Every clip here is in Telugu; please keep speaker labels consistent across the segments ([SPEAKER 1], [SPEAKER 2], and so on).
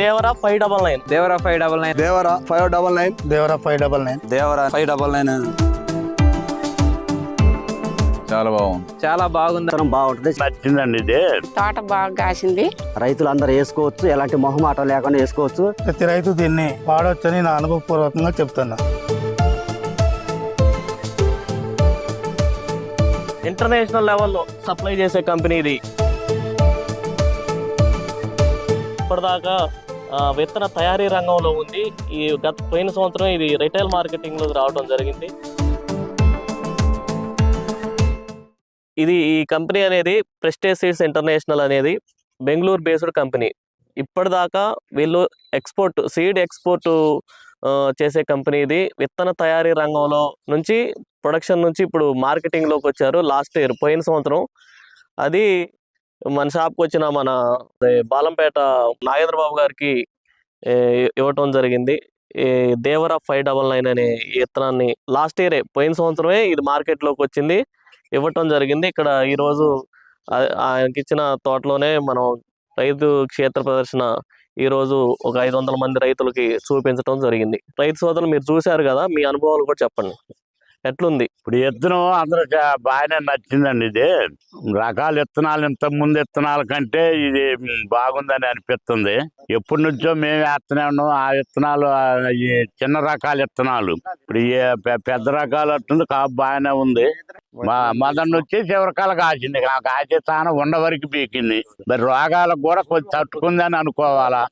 [SPEAKER 1] Devara five double nine.
[SPEAKER 2] Devara five double nine.
[SPEAKER 3] Devara five double nine.
[SPEAKER 4] Devara five double nine.
[SPEAKER 3] Devara five double nine.
[SPEAKER 5] చాలా బాగుంది.
[SPEAKER 2] చాలా బాగుంది.
[SPEAKER 6] బాగుంటుంది.
[SPEAKER 7] నచ్చిందండి ఇది.
[SPEAKER 8] తోట బాగా కాసింది.
[SPEAKER 6] రైతులు అందరూ వేసుకోవచ్చు ఎలాంటి మొహమాటం లేకుండా వేసుకోవచ్చు.
[SPEAKER 4] ప్రతి రైతు దీన్ని వాడవచ్చని నా అనుభవపూర్వకంగా చెప్తున్నా.
[SPEAKER 1] ఇంటర్నేషనల్ లెవెల్లో సప్లై చేసే కంపెనీ ఇది. ఇప్పటిదాకా విత్తన తయారీ రంగంలో ఉంది. ఈ గత పోయిన సంవత్సరం ఇది రిటైల్ మార్కెటింగ్లో రావడం జరిగింది. ఇది ఈ కంపెనీ అనేది ప్రెస్టేజ్ సీడ్స్ ఇంటర్నేషనల్ అనేది బెంగళూరు బేస్డ్ కంపెనీ. ఇప్పటిదాకా వీళ్ళు ఎక్స్పోర్ట్ సీడ్ ఎక్స్పోర్ట్ చేసే కంపెనీ ఇది. విత్తన తయారీ రంగంలో నుంచి ప్రొడక్షన్ నుంచి ఇప్పుడు మార్కెటింగ్లోకి వచ్చారు. లాస్ట్ ఇయర్ పోయిన సంవత్సరం. అది మన షాప్కి వచ్చిన మన బాలంపేట నాగేంద్ర బాబు గారికి ఇవ్వటం జరిగింది. ఈ దేవరా ఫైవ్ డబల్ నైన్ అనే విత్తనాన్ని లాస్ట్ ఇయరే పోయిన సంవత్సరమే ఇది మార్కెట్లోకి వచ్చింది. ఇవ్వటం జరిగింది. ఇక్కడ ఈరోజు ఆయనకి ఇచ్చిన తోటలోనే మనం రైతు క్షేత్ర ప్రదర్శన ఈరోజు ఒక ఐదు వందల మంది రైతులకి చూపించడం జరిగింది. రైతు సోదరులు మీరు చూశారు కదా మీ అనుభవాలు కూడా చెప్పండి. ఎట్లుంది?
[SPEAKER 7] ఇప్పుడు విత్తనం అందరూ చా- బాగానే నచ్చిందండి ఇది. రకాల విత్తనాలు ఇంత ముందు ఇత్తనాల కంటే ఇది బాగుందని అనిపిస్తుంది. ఎప్పటి నుంచో మేము వేస్తూనే ఉన్నాం. ఆ విత్తనాలు చిన్న రకాల విత్తనాలు ఇప్పుడు పెద్ద రకాలు వస్తుంది కాపు బాగానే ఉంది. మా మదన్ వచ్చి చివరికాల కాసింది. ఆ కాసే స్థానం ఉన్న వరకు పీకింది. మరి రోగాలకు కూడా కొంచెం తట్టుకుందని అనుకోవాలా.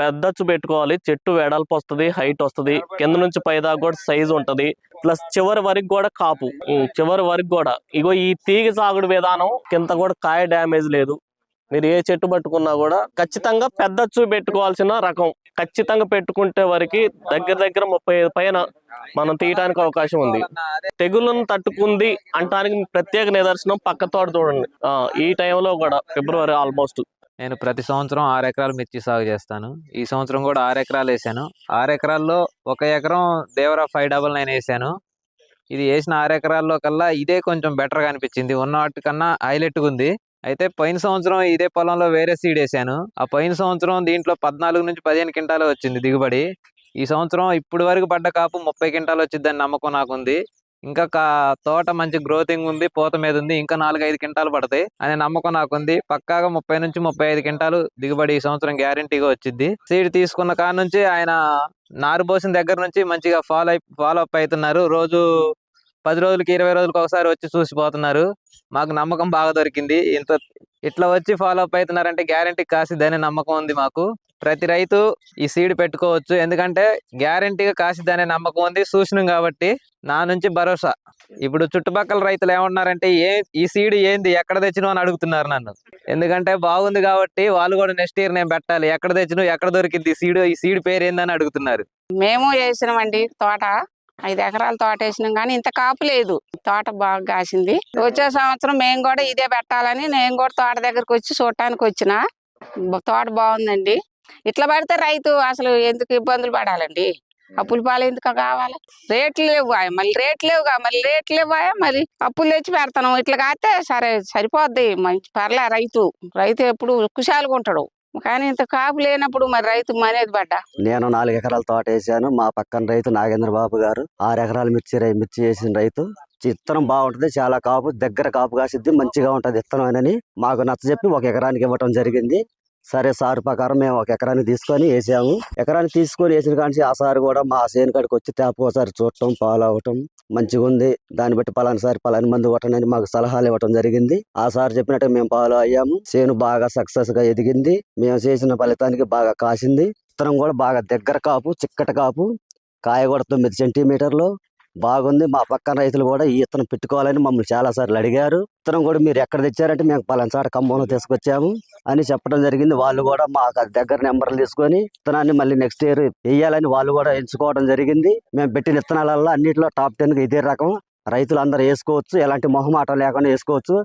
[SPEAKER 1] పెద్దచ్చు పెట్టుకోవాలి. చెట్టు వెడల్పు వస్తుంది హైట్ వస్తుంది. కింద నుంచి పైదాకా కూడా సైజ్ ఉంటది. ప్లస్ చివరి వరకు కూడా కాపు. చివరి వరకు కూడా. ఇగో ఈ తీగ సాగుడు విధానం కింద కూడా కాయ డ్యామేజ్ లేదు. మీరు ఏ చెట్టు పట్టుకున్నా కూడా ఖచ్చితంగా పెద్దచ్చు పెట్టుకోవాల్సిన రకం. ఖచ్చితంగా పెట్టుకుంటే వరకు దగ్గర దగ్గర ముప్పై పైన మనం తీయడానికి అవకాశం ఉంది. తెగుళ్ళను తట్టుకుంది అంటానికి ప్రత్యేక నిదర్శనం పక్క తోట చూడండి. ఈ టైంలో కూడా ఫిబ్రవరి ఆల్మోస్ట్.
[SPEAKER 2] నేను ప్రతి సంవత్సరం ఆరు ఎకరాలు మిర్చి సాగు చేస్తాను. ఈ సంవత్సరం కూడా ఆరు ఎకరాలు వేసాను. ఆరు ఎకరాల్లో ఒక ఎకరం దేవరా ఫైవ్ డబల్ నైన్ వేసాను. ఇది వేసిన ఆరు ఎకరాల్లో కల్లా ఇదే కొంచెం బెటర్గా అనిపించింది. ఉన్న వాటికన్నా హైలైట్గా ఉంది. అయితే పోయిన సంవత్సరం ఇదే పొలంలో వేరే సీడ్ వేసాను. ఆ పోయిన సంవత్సరం దీంట్లో పద్నాలుగు నుంచి పదిహేను క్వింటాలు వచ్చింది దిగుబడి. ఈ సంవత్సరం ఇప్పుడు వరకు పడ్డ కాపు ముప్పై క్వింటాలు వచ్చిందని నమ్మకం నాకుంది. ఇంకా తోట మంచి గ్రోతింగ్ ఉంది పూత మీద ఉంది ఇంకా నాలుగైదు క్వింటాలు పడతాయి అనే నమ్మకం నాకుంది. పక్కాగా ముప్పై నుంచి ముప్పై ఐదు క్వింటాలు దిగుబడి ఈ సంవత్సరం గ్యారంటీగా వచ్చింది సీడ్ తీసుకున్న కాడ నుంచి ఆయన నారు పోసిన దగ్గర నుంచి మంచిగా ఫాలో అయి ఫాలో అప్ అవుతున్నారు. రోజు పది రోజులకి ఇరవై రోజులకి ఒకసారి వచ్చి చూసిపోతున్నారు మాకు నమ్మకం బాగా దొరికింది. ఇంత ఇట్లా వచ్చి ఫాలో అప్ అవుతున్నారంటే గ్యారంటీ కాసిద్దనే నమ్మకం ఉంది మాకు. ప్రతి రైతు ఈ సీడ్ పెట్టుకోవచ్చు. ఎందుకంటే గ్యారంటీగా కాసిద్దనే నమ్మకం ఉంది. చూసినాం కాబట్టి నా నుంచి భరోసా. ఇప్పుడు చుట్టుపక్కల రైతులు ఏమంటున్నారంటే ఏ ఈ సీడ్ ఏంది? ఎక్కడ తెచ్చినావు? అని అడుగుతున్నారు నన్ను. ఎందుకంటే బాగుంది కాబట్టి వాళ్ళు కూడా నెక్స్ట్ ఇయర్ నేను పెట్టాలి. ఎక్కడ తెచ్చినావు? ఎక్కడ దొరికింది? ఈ సీడ్ ఈ సీడ్ పేరు ఏందని అడుగుతున్నారు.
[SPEAKER 8] మేము వేసినామండి తోట. ఐదు ఎకరాల తోట వేసినాం కానీ ఇంత కాపు లేదు. తోట బాగా కాసింది. వచ్చే సంవత్సరం మేము కూడా ఇదే పెట్టాలని నేను కూడా తోట దగ్గరకు వచ్చి చూడటానికి వచ్చిన. తోట బాగుందండి. ఇట్లా పడితే రైతు అసలు ఎందుకు ఇబ్బందులు పడాలండి? అప్పుల పాలు ఎందుకు కావాలి? రేట్లు లేవు మళ్ళీ రేట్లు లేవుగా మళ్ళీ రేట్లు లేవాయా? మళ్ళీ అప్పులు తెచ్చి పెడతాను. ఇట్లా కాస్తే సరే సరిపోద్ది. మంచి పర్లే రైతు. రైతు ఎప్పుడు కుశాలుగా ఉంటాడు. కానీ ఇంత కాపు లేనప్పుడు మరి రైతు మనేది పడ్డా?
[SPEAKER 6] నేను నాలుగు ఎకరాల తోట వేసాను. మా పక్కన రైతు నాగేంద్ర బాబు గారు. ఆరు ఎకరాల మిర్చి మిర్చి వేసిన రైతు. విత్తనం బాగుంటది. చాలా కాపు దగ్గర కాపు కాసిద్ది. మంచిగా ఉంటది. విత్తనం అని మాకు నచ్చజెప్పి ఒక ఎకరానికి ఇవ్వటం జరిగింది. సరే సార్ ప్రకారం మేము ఒక ఎకరానికి తీసుకొని వేసాము. ఎకరాన్ని తీసుకొని వేసిన కానీ ఆ సార్ కూడా మా సేను కాడికి వచ్చి తేపకోసారి చూడటం ఫాలో అవటం మంచిగా ఉంది. దాన్ని బట్టి పలానా సార్ పలాని మంది కొట్టనని మాకు సలహాలు ఇవ్వటం జరిగింది. ఆ సార్ చెప్పినట్టు మేము ఫాలో అయ్యాము. సేను బాగా సక్సెస్గా ఎదిగింది. మేము చేసిన ఫలితానికి బాగా కాసింది. విత్తనం కూడా బాగా దగ్గర కాపు చిక్కటి కాపు. కాయ కూడా తొమ్మిది సెంటీమీటర్లు. బాగుంది. మా పక్కన రైతులు కూడా ఈ ఇత్తనం పెట్టుకోవాలని మమ్మల్ని చాలా సార్లు అడిగారు. ఇతనం కూడా మీరు ఎక్కడ తెచ్చారంటే మేము పలానా చాట ఖమ్మంలో తీసుకొచ్చాము అని చెప్పడం జరిగింది. వాళ్ళు కూడా మాకు దగ్గర నెంబర్లు తీసుకొని ఇత్తనాన్ని మళ్ళీ నెక్స్ట్ ఇయర్ వేయాలని వాళ్ళు కూడా ఎంచుకోవడం జరిగింది. మేము పెట్టిన విత్తనాలలో అన్నింటిలో టాప్ టెన్ ఇదే రకం. రైతులు అందరూ వేసుకోవచ్చు. ఎలాంటి మొహమాటం లేకుండా వేసుకోవచ్చు.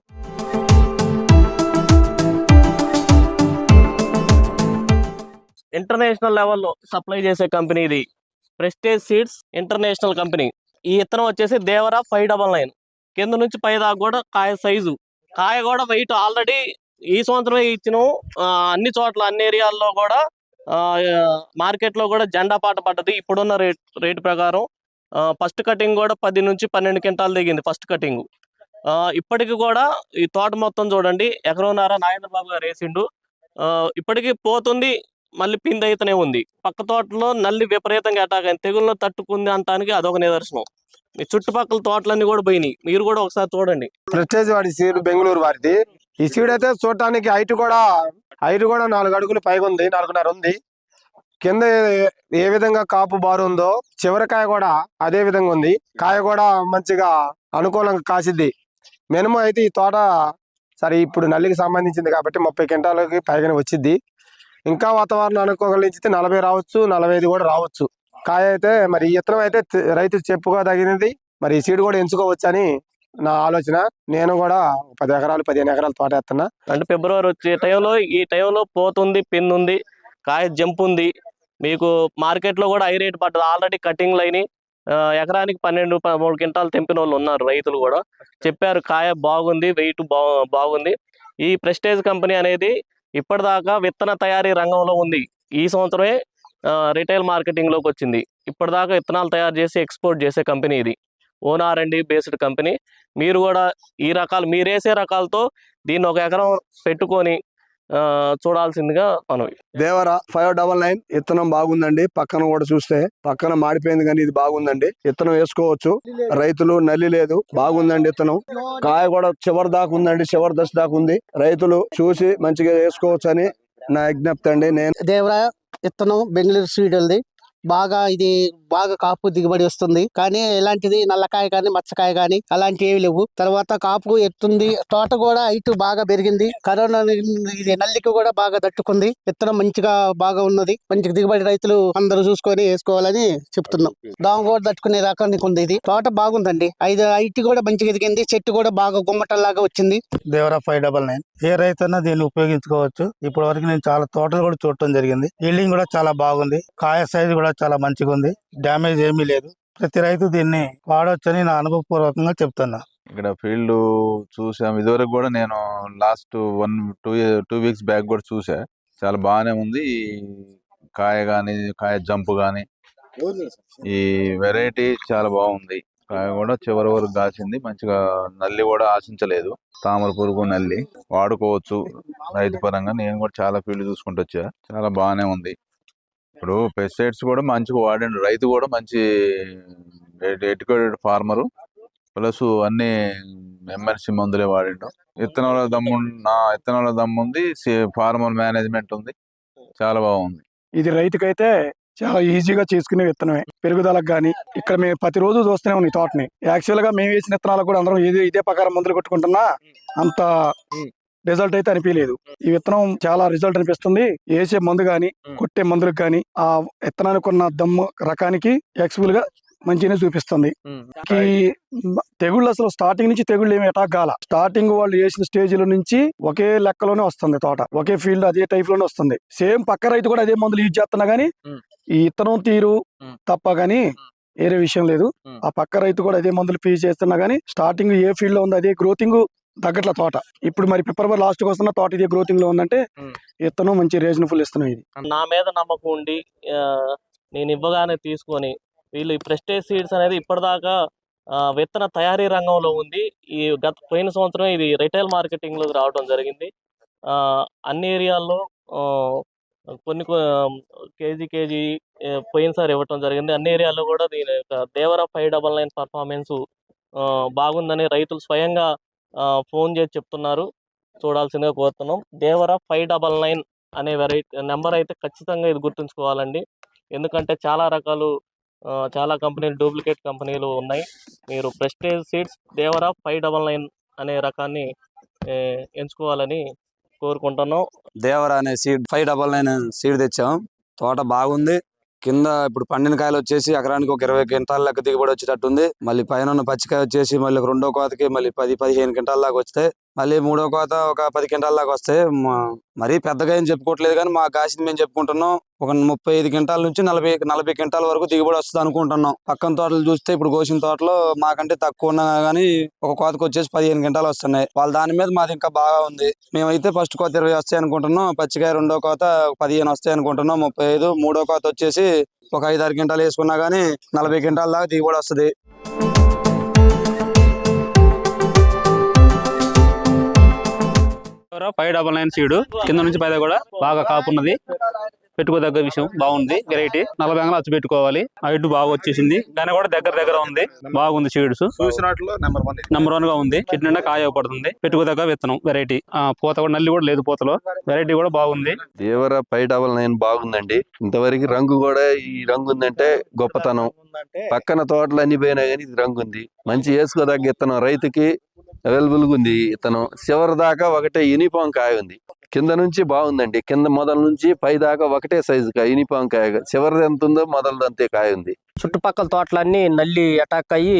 [SPEAKER 1] ఇంటర్నేషనల్ లెవెల్లో సప్లై చేసే కంపెనీ ఇది ప్రెస్టేజ్ సీడ్స్ ఇంటర్నేషనల్ కంపెనీ. ఈ ఇత్తనం వచ్చేసి దేవరా ఫైవ్ డబల్ నైన్. కింద నుంచి పై దాకా కూడా కాయ సైజు. కాయ కూడా వెయిట్ ఆల్రెడీ ఈ సంవత్సరమే ఇచ్చినాం. అన్ని చోట్ల అన్ని ఏరియాల్లో కూడా మార్కెట్లో కూడా జెండా పాట పడ్డది. ఇప్పుడున్న రేట్ రేట్ ప్రకారం ఫస్ట్ కటింగ్ కూడా పది నుంచి పన్నెండు క్వింటాలు దిగింది ఫస్ట్ కటింగ్. ఇప్పటికి కూడా ఈ తోట మొత్తం చూడండి ఎకరన్నర నాగేంద్ర బాబు గారు వేసిండు. ఇప్పటికీ ఇప్పటికి పోతుంది మళ్ళీ పిండి అయితేనే ఉంది. పక్క తోటలో నల్లి విపరీతంగా అటాక్ అయింది. తెగుల్లో తట్టుకుంది అంటానికి అదొక నిదర్శనం. మీ చుట్టుపక్కల తోటలన్నీ కూడా పోయినాయి. మీరు కూడా ఒకసారి చూడండి.
[SPEAKER 9] ప్రెస్టేజ్ వాడి సీడ్ బెంగళూరు వారిది. ఈ సీడ్ అయితే చూడటానికి హైట్ కూడా హైట్ కూడా నాలుగు అడుగులు పైగా ఉంది నాలుగున్నర ఉంది. కింద ఏ- విధంగా కాపు బారు ఉందో చివరికాయ కూడా అదే విధంగా ఉంది. కాయ కూడా మంచిగా అనుకూలంగా కాసిద్ది. మినిమం అయితే ఈ తోట సరే ఇప్పుడు నల్లికి సంబంధించింది కాబట్టి ముప్పై క్వింటాలకి పైగానే వచ్చింది ఇంకా వాతావరణం అనుకోగలిగితే నలభై రావచ్చు నలభై ఐదు కూడా రావచ్చు. కాయ అయితే మరి ఈ అయితే రైతు రైతు చెప్పుకోదగినది మరి ఈ సీడ్ కూడా ఎంచుకోవచ్చని నా ఆలోచన. నేను కూడా పది ఎకరాలు పదిహేను ఎకరాలు తోట వేస్తున్నా.
[SPEAKER 1] అంటే ఫిబ్రవరి వచ్చే టైంలో ఈ టైంలో పోతుంది పిన్ ఉంది కాయ జంప్ ఉంది మీకు మార్కెట్లో కూడా హై రేట్ పడ్డది. ఆల్రెడీ కటింగ్లు అయినాయి. ఎకరానికి పన్నెండు పదమూడు క్వింటాలు తెంపిన వాళ్ళు ఉన్నారు రైతులు కూడా. చెప్పారు కాయ బాగుంది వెయిట్ బా బాగుంది. ఈ ప్రెస్టేజ్ కంపెనీ అనేది ఇప్పటిదాకా విత్తన తయారీ రంగంలో ఉంది. ఈ సంవత్సరమే రిటైల్ మార్కెటింగ్లోకి వచ్చింది. ఇప్పటిదాకా విత్తనాలు తయారు చేసి ఎక్స్పోర్ట్ చేసే కంపెనీ ఇది. Own R and based company. మీరు కూడా ఈ రకాలు మీరేసే రకాలతో దీన్ని ఒక ఎకరం పెట్టుకొని చూడాల్సిందిగా మనవి.
[SPEAKER 7] దేవర ఫైవ్ డబల్ నైన్ ఇత్తనం బాగుందండి. పక్కన కూడా చూస్తే పక్కన మాడిపోయింది కానీ ఇది బాగుందండి. ఇత్తనం వేసుకోవచ్చు. రైతులు నల్లి లేదు. బాగుందండి ఇత్తనం. కాయ కూడా చివరి దాకా ఉందండి. చివరి దశ దాకా ఉంది. రైతులు చూసి మంచిగా వేసుకోవచ్చు అని నా విజ్ఞప్తి అండి. నేను
[SPEAKER 10] దేవరా ఇత్తనం బెంగళూరు సీడల్ది బాగా ఇది బాగా కాపు దిగుబడి వస్తుంది. కానీ ఎలాంటిది? నల్లకాయ కానీ మచ్చకాయ కానీ అలాంటి ఏవి లేవు. తర్వాత కాపు ఎత్తుంది. తోట కూడా హైట్ బాగా పెరిగింది. కరోనా ఇది నల్లికి కూడా బాగా తట్టుకుంది. విత్తనం మంచిగా బాగా ఉన్నది. మంచి దిగుబడి రైతులు అందరూ చూసుకొని వేసుకోవాలని చెప్తున్నాం. దాము కూడా తట్టుకునే రకానికి ఉంది ఇది. తోట బాగుందండి. ఐదు హైట్ కూడా మంచిగా ఎదిగింది. చెట్టు కూడా బాగా గుమ్మటంలాగా వచ్చింది.
[SPEAKER 4] Devara five double nine. ఏ రైతన్నా దీన్ని ఉపయోగించుకోవచ్చు. ఇప్పటి వరకు నేను చాలా తోటలు కూడా చూడటం జరిగింది. బిల్డింగ్ కూడా చాలా బాగుంది. కాయ సైజు కూడా చాలా మంచిగా ఉంది డ్యామేజ్ ఏమీ లేదు. ప్రతి రైతు దీన్ని వాడవచ్చని నా అనుభవపూర్వకంగా చెప్తున్నా.
[SPEAKER 5] ఇక్కడ ఫీల్డ్ చూసాం. ఇదివరకు కూడా నేను last one two two weeks back కూడా చూసా. చాలా బాగానే ఉంది. కాయ కానీ కాయ జంప్ గాని ఈ వెరైటీ చాలా బాగుంది. కాయ కూడా చివరి వరకు కాసింది. మంచిగా నల్లి కూడా ఆశించలేదు. తామర పురుగు నల్లి వాడుకోవచ్చు రైతు పరంగా. నేను కూడా చాలా ఫీల్డ్ చూసుకుంటూ వచ్చా. చాలా బాగానే ఉంది. ఇప్పుడు పెస్టిసైడ్స్ కూడా మంచిగా వాడండి. రైతు కూడా మంచి ఎడ్యుకేటెడ్ ఫార్మరు. ప్లస్ అన్ని ఎంఎన్సి మందులే వాడిండు. విత్తనాల దమ్ము నా విత్తనాల దమ్ము ఉంది. ఫార్మర్ మేనేజ్మెంట్ ఉంది. చాలా బాగుంది.
[SPEAKER 9] ఇది రైతుకైతే చాలా ఈజీగా చేసుకునే విత్తనమే. పెరుగుదలకు గానీ ఇక్కడ మేము ప్రతిరోజు చూస్తూనే ఉన్నాం ఈ తోటని. యాక్చువల్గా మేము వేసిన విత్తనాలు కూడా అందరం ఇదే ఇదే ప్రకారం మందులు కొట్టుకుంటున్నా అంత రిజల్ట్ అయితే అనిపించలేదు ఈ విత్తనం చాలా రిజల్ట్ అనిపిస్తుంది. వేసే మందు గాని కొట్టే మందులకు గాని ఆ విత్తనానికి ఉన్న దమ్ము రకానికి యాక్చువల్గా మంచిగానే చూపిస్తుంది. ఈ తెగుళ్ళు అసలు స్టార్టింగ్ నుంచి తెగుళ్ళు ఏమి అటాక్ కాల. స్టార్టింగ్ వాళ్ళు వేసిన స్టేజ్లో నుంచి ఒకే లెక్కలోనే వస్తుంది తోట. ఒకే ఫీల్డ్ అదే టైప్లోనే వస్తుంది. సేమ్ పక్క రైతు కూడా అదే మందులు యూజ్ చేస్తున్నా గానీ. ఈ ఇత్తనం తీరు. తప్ప గానీ వేరే విషయం లేదు. ఆ పక్క రైతు కూడా అదే మందులు పీ చేస్తున్నా గానీ స్టార్టింగ్ ఏ ఫీల్డ్లో ఉంది అదే గ్రోతింగ్ తగ్గట్ల తోట. ఇప్పుడు మరి ఫిబ్రవరి లాస్ట్కి వస్తున్న తోట ఇదే గ్రోతింగ్లో ఉందంటే. ఇత్తనం మంచి రీజనబుల్ ఇస్తున్నాం ఇది.
[SPEAKER 1] నా మీద నమ్మకం ఉండి నేను ఇవ్వగానే తీసుకొని వీళ్ళు ఈ ప్రెస్టేజ్ సీడ్స్ అనేది ఇప్పటిదాకా విత్తన తయారీ రంగంలో ఉంది. ఈ గత పోయిన సంవత్సరం ఇది రిటైల్ మార్కెటింగ్లోకి రావడం జరిగింది. అన్ని ఏరియాల్లో కొన్ని కేజీ కేజీ పోయినసారి ఇవ్వటం జరిగింది. అన్ని ఏరియాల్లో కూడా దీని యొక్క Devara five double nine performance బాగుందని రైతులు స్వయంగా ఫోన్ చేసి చెప్తున్నారు. చూడాల్సిందిగా కోరుతున్నాం. దేవర ఫైవ్ డబల్ నైన్ అనే వెరైటీ నెంబర్ అయితే ఖచ్చితంగా ఇది గుర్తుంచుకోవాలండి. ఎందుకంటే చాలా రకాలు చాలా కంపెనీలు డూప్లికేట్ కంపెనీలు ఉన్నాయి. మీరు prestige seeds Devara five double nine అనే రకాన్ని ఎంచుకోవాలని కోరుకుంటున్నాం.
[SPEAKER 7] దేవర అనే seed five double nine seed తెచ్చాం. తోట బాగుంది. కింద ఇప్పుడు పండిన కాయలు వచ్చేసి ఎకరానికి ఒక ఇరవై క్వింటాల లెక్క దిగుబడి వచ్చేటట్టుంది. మళ్ళీ పైన ఉన్న పచ్చికాయ వచ్చేసి మళ్ళీ ఒక రెండో కోతకి మళ్ళీ పది పదిహేను క్వింటాల దాకా వస్తాయి.
[SPEAKER 11] మళ్ళీ మూడో కోత ఒక పది క్వింటాల దాకా వస్తాయి మరీ పెద్దగా ఏం చెప్పుకోవట్లేదు కానీ మా కాసింది మేము చెప్పుకుంటున్నాం. ఒక ముప్పై ఐదు క్వింటాల నుంచి నలభై నలభై క్వింటాల వరకు దిగుబడి వస్తుంది అనుకుంటున్నాం. పక్కన తోటలు చూస్తే ఇప్పుడు కోసిన తోటలో మాకంటే తక్కువ ఉన్నా కానీ ఒక కోతకు వచ్చేసి పదిహేను క్వింటాలు వస్తున్నాయి. వాళ్ళ దాని మీద మాది ఇంకా బాగా ఉంది. మేమైతే ఫస్ట్ కోత ఇరవై వస్తాయి అనుకుంటున్నాం. పచ్చికాయ రెండో కోత పదిహేను వస్తాయి అనుకుంటున్నాం. ముప్పై ఐదు మూడో కోత వచ్చేసి ఒక ఐదు ఆరు క్వింటాలు వేసుకున్నా కానీ నలభై క్వింటాల దాకా దిగుబడి వస్తుంది.
[SPEAKER 12] ఫైవ్ డబల్ నైన్ సీడ్ కింద నుంచి పైదా కూడా బాగా కాపున్నది. పెట్టుకోదగ్గ విషయం. బాగుంది. వెరైటీ నలభై అంగలు అచ్చు పెట్టుకోవాలి. హైట్ బాగా వచ్చేసింది. దాని కూడా దగ్గర దగ్గర ఉంది. బాగుంది సీడ్స్.
[SPEAKER 5] చూసినట్లు నెంబర్
[SPEAKER 12] వన్గా ఉంది. చెట్టు నిండా కాయ పడుతుంది. పెట్టుకోదగ్గ విత్తనం. వెరైటీ ఆ పూత కూడా నల్లి కూడా లేదు పూతలో. వెరైటీ కూడా బాగుంది.
[SPEAKER 13] దేవర ఫైవ్ డబల్ నైన్ బాగుందండి. ఇంతవరకు రంగు కూడా ఈ రంగు ఉందంటే గొప్పతనం. పక్కన తోటలు అన్ని పోయినా కానీ ఇది రంగు ఉంది. మంచి వేసుకోదగ్గ ఇత్తనం రైతుకి అవైలబుల్గా ఉంది ఇతను చివరి దాకా ఒకటే యూనిఫామ్ కాయ ఉంది. కింద నుంచి బాగుందండి. కింద మొదల నుంచి పై దాకా ఒకటే సైజు కాయ యూనిఫామ్ కాయ. చివరిది ఎంత ఉందో మొదలది అంతే కాయ ఉంది
[SPEAKER 14] చుట్టుపక్కల తోటలన్నీ నల్లి అటాక్ అయ్యి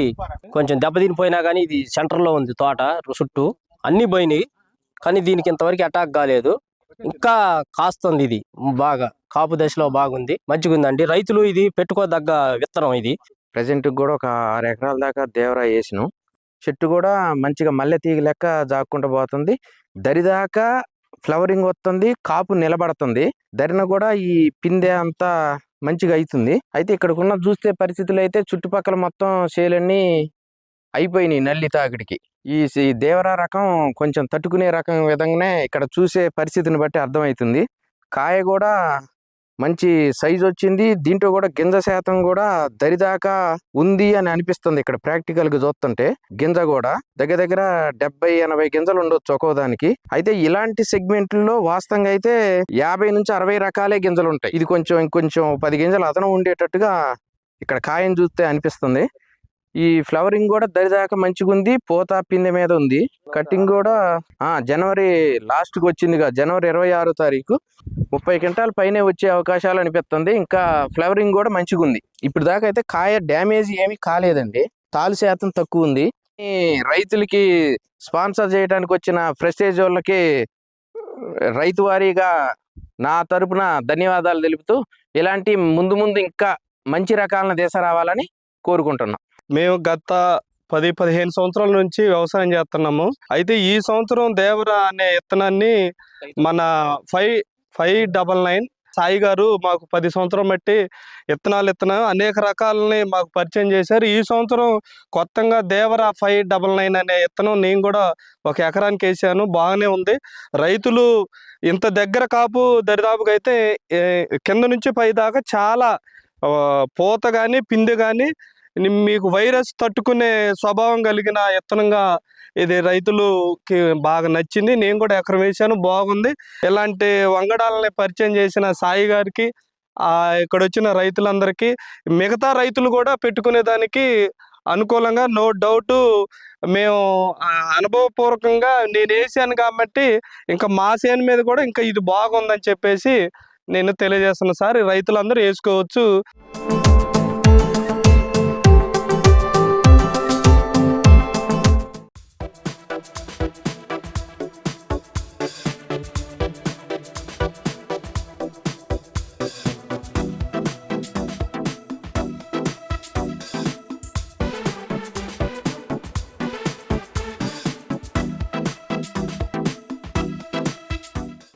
[SPEAKER 14] కొంచెం దెబ్బతిని పోయినా కానీ ఇది సెంటర్లో ఉంది తోట చుట్టూ. అన్ని పోయినాయి కానీ దీనికి ఇంతవరకు అటాక్ కాలేదు. ఇంకా కాస్తుంది ఇది. బాగా. కాపు దశలో బాగుంది. మంచిగా ఉందండి రైతులు ఇది పెట్టుకోదగ్గ విత్తనం ఇది.
[SPEAKER 15] ప్రజెంట్ కూడా ఒక ఆరు ఎకరాల దాకా దేవరా వేసినాం. చెట్టు కూడా మంచిగా మల్లె తీగ లెక్క జాక్కుంటూ పోతుంది. దరిదాకా ఫ్లవరింగ్ వస్తుంది కాపు నిలబడుతుంది. దరిన కూడా ఈ పిందె అంతా మంచిగా అవుతుంది అయితే ఇక్కడికున్న చూస్తే పరిస్థితులు అయితే చుట్టుపక్కల మొత్తం చేలన్నీ అయిపోయినాయి నల్లి తాకిడికి. ఈ దేవరా రకం కొంచెం తట్టుకునే రకం విధంగానే ఇక్కడ చూసే పరిస్థితిని బట్టి అర్థమవుతుంది కాయ కూడా మంచి సైజ్ వచ్చింది. దీంట్లో కూడా గింజ శాతం కూడా దరిదాకా ఉంది అని అనిపిస్తుంది ఇక్కడ ప్రాక్టికల్గా చూస్తుంటే. గింజ కూడా దగ్గర దగ్గర డెబ్బై ఎనభై గింజలు ఉండొచ్చు ఒక్కోదానికి అయితే ఇలాంటి సెగ్మెంట్లో వాస్తవంగా అయితే యాభై నుంచి అరవై రకాలే గింజలు ఉంటాయి. ఇది కొంచెం ఇంకొంచెం పది గింజలు అదనం ఉండేటట్టుగా ఇక్కడ కాయం చూస్తే అనిపిస్తుంది. ఈ ఫ్లవరింగ్ కూడా దరిదాకా మంచిగా ఉంది పూత పిందె మీద ఉంది. కటింగ్ కూడా ఆ జనవరి లాస్ట్కి వచ్చిందిగా జనవరి ఇరవై ఆరో తారీఖు. ముప్పై క్వింటాల్ పైనే వచ్చే అవకాశాలు అనిపిస్తుంది. ఇంకా ఫ్లవరింగ్ కూడా మంచిగా ఉంది ఇప్పుడు దాకా అయితే కాయ డ్యామేజ్ ఏమీ కాలేదండి. తాలు శాతం తక్కువ ఉంది. రైతులకి స్పాన్సర్ చేయడానికి వచ్చిన ప్రెస్టేజ్ వాళ్ళకి రైతు వారీగా నా తరపున ధన్యవాదాలు తెలుపుతూ ఇలాంటి ముందు ముందు ఇంకా మంచి రకాలను రావాలని కోరుకుంటున్నాం.
[SPEAKER 16] మేము గత పది పదిహేను సంవత్సరాల నుంచి వ్యవసాయం చేస్తున్నాము. అయితే ఈ సంవత్సరం దేవర అనే విత్తనాన్ని మన five five double nine Sai గారు మాకు పది సంవత్సరం బట్టి విత్తనాలు ఇత్తనం అనేక రకాలని మాకు పరిచయం చేశారు. ఈ సంవత్సరం కొత్తగా దేవర ఫైవ్ డబల్ నైన్ అనే విత్తనం నేను కూడా ఒక ఎకరానికి వేసాను. బాగానే ఉంది. రైతులు ఇంత దగ్గర కాపు దరిదాపుగా అయితే కింద నుంచి పై దాకా చాలా పూత కానీ పిండి కానీ మీకు వైరస్ తట్టుకునే స్వభావం కలిగిన విత్తనంగా ఇది రైతులుకి బాగా నచ్చింది. నేను కూడా ఎకరం వేసాను బాగుంది. ఇలాంటి వంగడాలని పరిచయం చేసిన సాయి గారికి ఇక్కడ వచ్చిన రైతులందరికీ మిగతా రైతులు కూడా పెట్టుకునే దానికి అనుకూలంగా నో డౌట్ మేము అనుభవపూర్వకంగా నేను వేసాను కాబట్టి ఇంకా మా సేను మీద కూడా ఇంకా ఇది బాగుందని చెప్పేసి నేను తెలియజేస్తున్నాను సార్. రైతులందరూ వేసుకోవచ్చు.